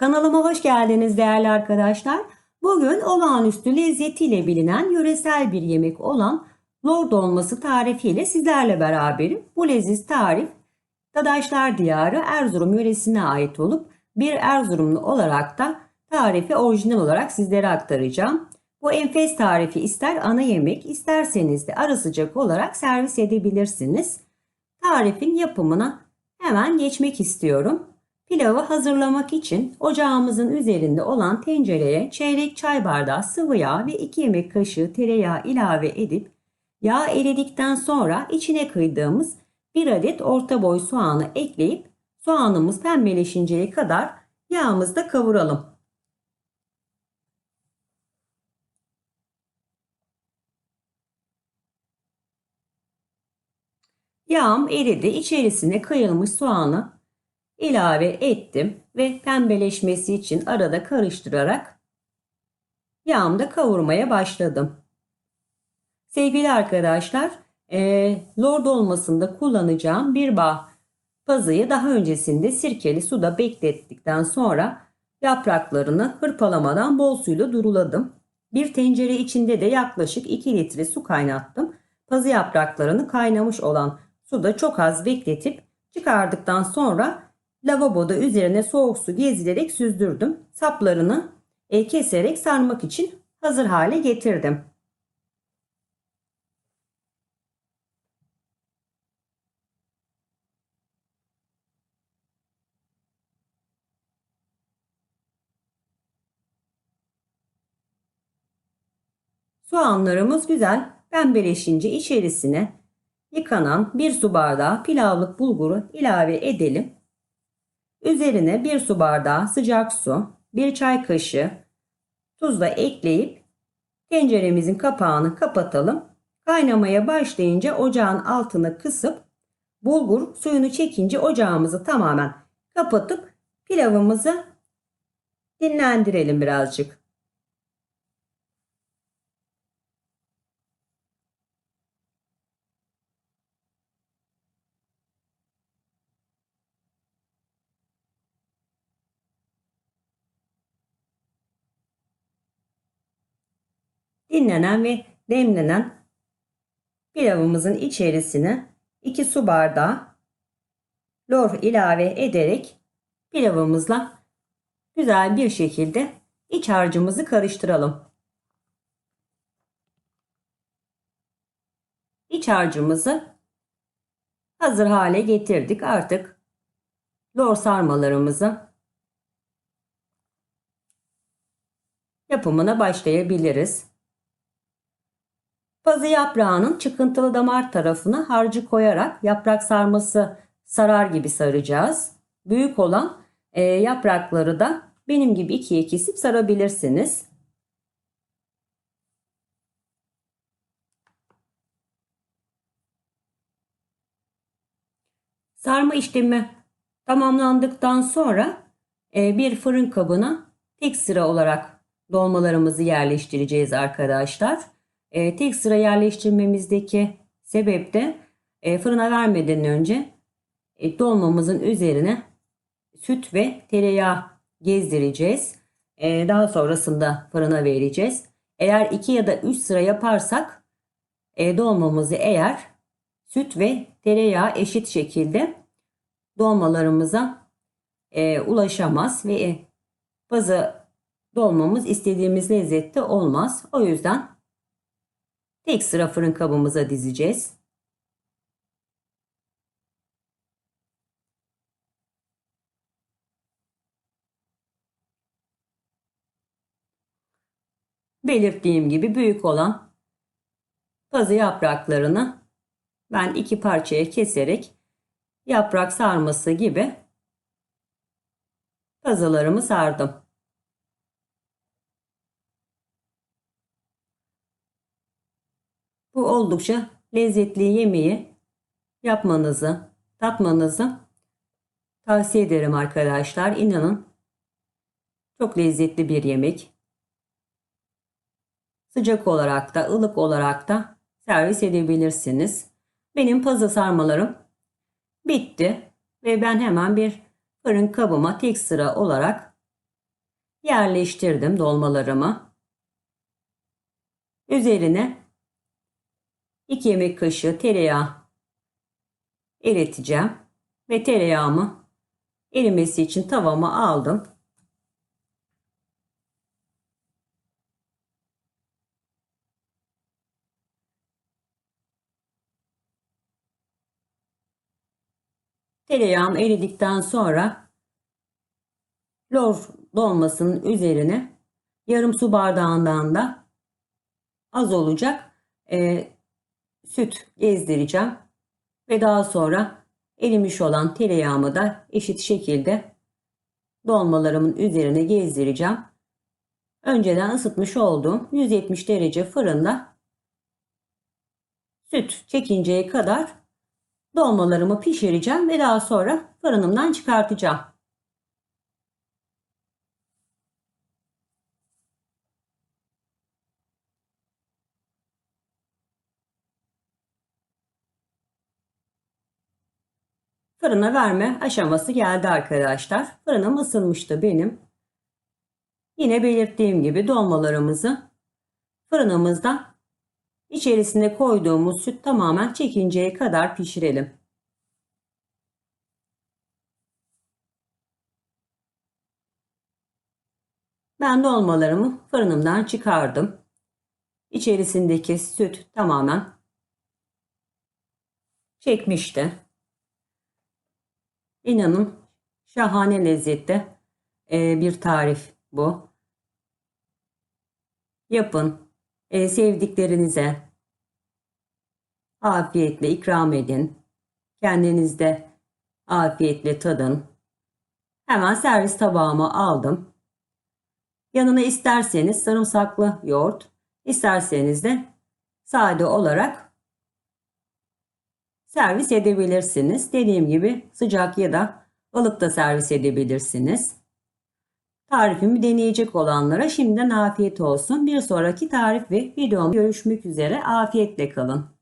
Kanalıma hoş geldiniz değerli arkadaşlar. Bugün olağanüstü lezzetiyle bilinen yöresel bir yemek olan lor dolması tarifiyle sizlerle beraberim. Bu leziz tarif Dadaşlar Diyarı Erzurum yöresine ait olup bir Erzurumlu olarak da tarifi orijinal olarak sizlere aktaracağım. Bu enfes tarifi ister ana yemek isterseniz de ara sıcak olarak servis edebilirsiniz. Tarifin yapımına hemen geçmek istiyorum. Pilavı hazırlamak için ocağımızın üzerinde olan tencereye çeyrek çay bardağı sıvı yağ ve 2 yemek kaşığı tereyağı ilave edip yağ eridikten sonra içine kıydığımız 1 adet orta boy soğanı ekleyip soğanımız pembeleşinceye kadar yağımızda kavuralım. Yağım eridi. İçerisine kıyılmış soğanı ilave ettim ve pembeleşmesi için arada karıştırarak yağımda kavurmaya başladım. Sevgili arkadaşlar, e, lor dolmasında kullanacağım bir bağ pazıyı daha öncesinde sirkeli suda beklettikten sonra yapraklarını hırpalamadan bol suyla duruladım. Bir tencere içinde de yaklaşık 2 litre su kaynattım. Pazı yapraklarını kaynamış olan suda çok az bekletip çıkardıktan sonra lavaboda üzerine soğuk su gezdirerek süzdürdüm. Saplarını e, keserek sarmak için hazır hale getirdim. Soğanlarımız güzel pembeleşince içerisine yıkanan bir su bardağı pilavlık bulguru ilave edelim. Üzerine bir su bardağı sıcak su, bir çay kaşığı tuz da ekleyip tenceremizin kapağını kapatalım. Kaynamaya başlayınca ocağın altını kısıp bulgur suyunu çekince ocağımızı tamamen kapatıp pilavımızı dinlendirelim birazcık. Dinlenen ve demlenen pilavımızın içerisine 2 su bardağı lor ilave ederek pilavımızla güzel bir şekilde iç harcımızı karıştıralım. İç harcımızı hazır hale getirdik. Artık lor sarmalarımızı yapımına başlayabiliriz. Pazı yaprağının çıkıntılı damar tarafına harcı koyarak yaprak sarması sarar gibi saracağız. Büyük olan e, yaprakları da benim gibi ikiye kesip sarabilirsiniz. Sarma işlemi tamamlandıktan sonra e, bir fırın kabına tek sıra olarak dolmalarımızı yerleştireceğiz arkadaşlar. E, tek sıra yerleştirmemizdeki sebep de e, fırına vermeden önce e, dolmamızın üzerine süt ve tereyağı gezdireceğiz. E, daha sonrasında fırına vereceğiz. Eğer 2 ya da 3 sıra yaparsak e, dolmamızı eğer süt ve tereyağı eşit şekilde dolmalarımıza e, ulaşamaz ve e, bazı dolmamız istediğimiz lezzette olmaz. O yüzden Tek sıra fırın kabımıza dizeceğiz. Belirttiğim gibi büyük olan pazı yapraklarını ben iki parçaya keserek yaprak sarması gibi pazılarımı sardım. Bu oldukça lezzetli yemeği yapmanızı, tatmanızı tavsiye ederim arkadaşlar. İnanın çok lezzetli bir yemek. Sıcak olarak da, ılık olarak da servis edebilirsiniz. Benim pazı sarmalarım bitti ve ben hemen bir fırın kabıma tek sıra olarak yerleştirdim dolmalarımı. Üzerine 2 yemek kaşığı tereyağı eriteceğim ve tereyağımı erimesi için tavama aldım. Tereyağım eridikten sonra lor dolmasının üzerine yarım su bardağından da az olacak e, süt gezdireceğim ve daha sonra erimiş olan tereyağımı da eşit şekilde dolmalarımın üzerine gezdireceğim. Önceden ısıtmış olduğum 170 derece fırında süt çekinceye kadar dolmalarımı pişireceğim ve daha sonra fırınımdan çıkartacağım. Fırına verme aşaması geldi arkadaşlar. Fırınım ısınmıştı benim. Yine belirttiğim gibi dolmalarımızı fırınımızda içerisine koyduğumuz süt tamamen çekinceye kadar pişirelim. Ben dolmalarımı fırınımdan çıkardım. İçerisindeki süt tamamen çekmişti. İnanın şahane lezzette e, bir tarif bu. Yapın, e, sevdiklerinize afiyetle ikram edin. Kendiniz de afiyetle tadın. Hemen servis tabağıma aldım. Yanına isterseniz sarımsaklı yoğurt, isterseniz de sade olarak servis edebilirsiniz. Dediğim gibi sıcak ya da ılık da servis edebilirsiniz. Tarifimi deneyecek olanlara şimdiden afiyet olsun. Bir sonraki tarif ve videomda görüşmek üzere. Afiyetle kalın.